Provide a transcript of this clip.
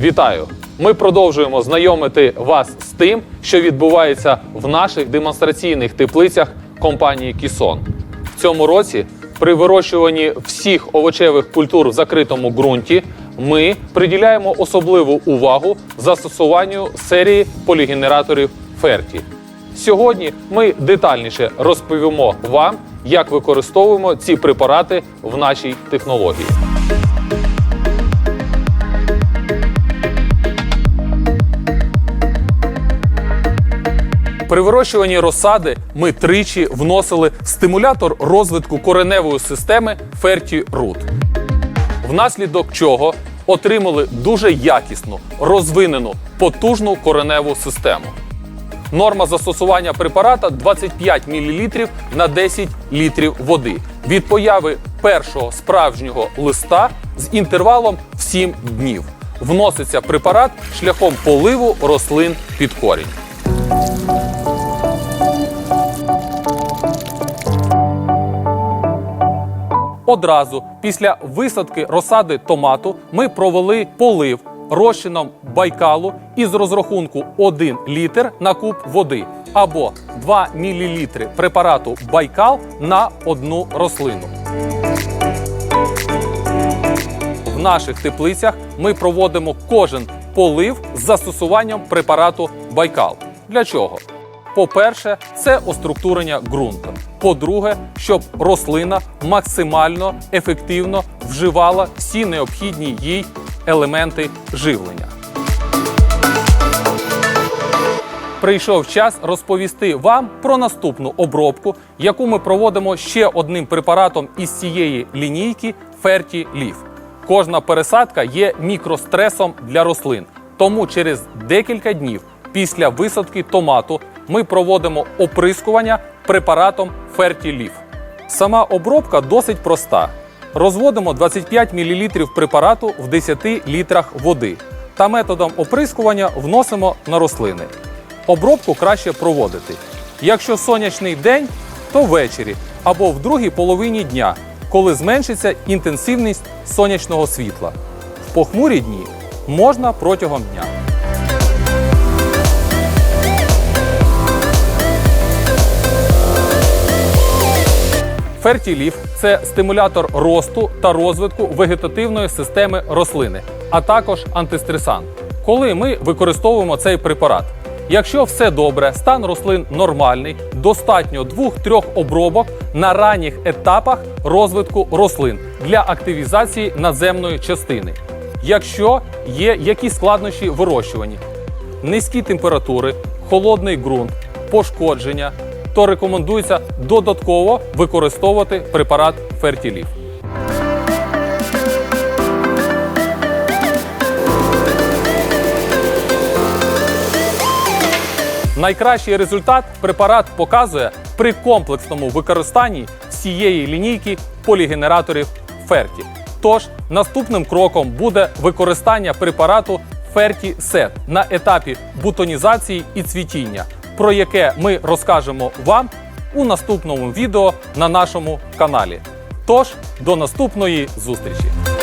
Вітаю! Ми продовжуємо знайомити вас з тим, що відбувається в наших демонстраційних теплицях компанії Кісон. В цьому році при вирощуванні всіх овочевих культур в закритому ґрунті ми приділяємо особливу увагу застосуванню серії полігенераторів Ферті. Сьогодні ми детальніше розповімо вам, як використовуємо ці препарати в нашій технології. При вирощуванні розсади ми тричі вносили стимулятор розвитку кореневої системи Ferti Root, внаслідок чого отримали дуже якісну, розвинену, потужну кореневу систему. Норма застосування препарата 25 мл на 10 літрів води від появи першого справжнього листа з інтервалом в 7 днів. Вноситься препарат шляхом поливу рослин під корінь. Одразу після висадки розсади томату ми провели полив розчином байкалу із розрахунку 1 літр на куб води або 2 мл препарату байкал на одну рослину. В наших теплицях ми проводимо кожен полив з застосуванням препарату Байкал. Для чого? По-перше, це оструктурення ґрунту. По-друге, щоб рослина максимально ефективно вживала всі необхідні їй елементи живлення. Прийшов час розповісти вам про наступну обробку, яку ми проводимо ще одним препаратом із цієї лінійки Ferti Leaf. Кожна пересадка є мікростресом для рослин, тому через декілька днів після висадки томату ми проводимо оприскування препаратом Ferti Сама обробка досить проста. Розводимо 25 мл препарату в 10 літрах води та методом оприскування вносимо на рослини. Обробку краще проводити. Якщо сонячний день, то ввечері або в другій половині дня, коли зменшиться інтенсивність сонячного світла. В похмурі дні можна протягом дня. Фертіліф це стимулятор росту та розвитку вегетативної системи рослини, а також антистресант. Коли ми використовуємо цей препарат, якщо все добре, стан рослин нормальний, достатньо 2-3 обробок на ранніх етапах розвитку рослин для активізації надземної частини. Якщо є якісь складнощі вирощування, низькі температури, холодний ґрунт, пошкодження, то рекомендується додатково використовувати препарат Фертіліф. Найкращий результат препарат показує при комплексному використанні всієї лінійки полігенераторів Ферті. Тож наступним кроком буде використання препарату Ферті Сет на етапі бутонізації і цвітіння, про яке ми розкажемо вам у наступному відео на нашому каналі. Тож до наступної зустрічі!